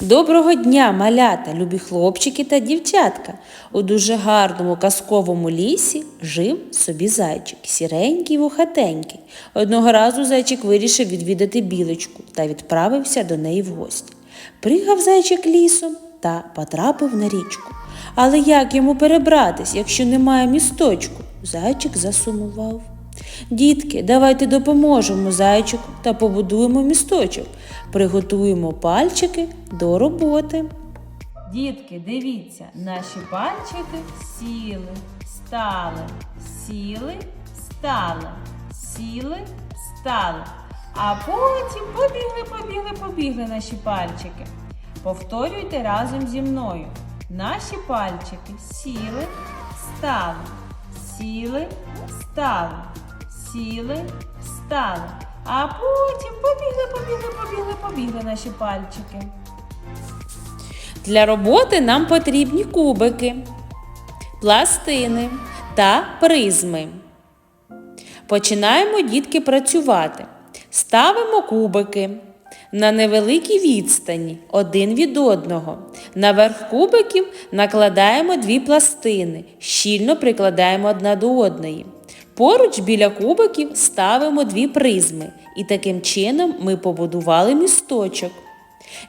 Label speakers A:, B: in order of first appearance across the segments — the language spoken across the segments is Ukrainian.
A: Доброго дня, малята, любі хлопчики та дівчатка. У дуже гарному казковому лісі жив собі зайчик, сіренький вухатенький. Одного разу зайчик вирішив відвідати білочку та відправився до неї в гості. Пригав зайчик лісом та потрапив на річку. Але як йому перебратись, якщо немає місточку? Зайчик засумував. Дітки, давайте допоможемо зайчику та побудуємо місточок. Приготуємо пальчики до роботи. Дітки, дивіться, наші пальчики сіли, стали, сіли, стали, сіли, стали. А потім побігли, побігли, побігли наші пальчики. Повторюйте разом зі мною. Наші пальчики сіли, стали, сіли, стали, сіли, стали. А потім побігли, побігли, побігли, побігли наші пальчики. Для роботи нам потрібні кубики, пластини та призми. Починаємо дітки працювати. Ставимо кубики на невеликій відстані один від одного. Наверх кубиків накладаємо дві пластини, щільно прикладаємо одна до одної. Поруч біля кубиків ставимо дві призми, і таким чином ми побудували місточок.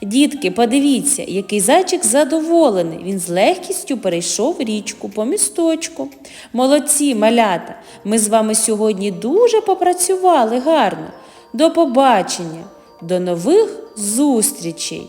A: Дітки, подивіться, який зайчик задоволений. Він з легкістю перейшов річку по місточку. Молодці, малята! Ми з вами сьогодні дуже попрацювали гарно. До побачення, до нових зустрічей!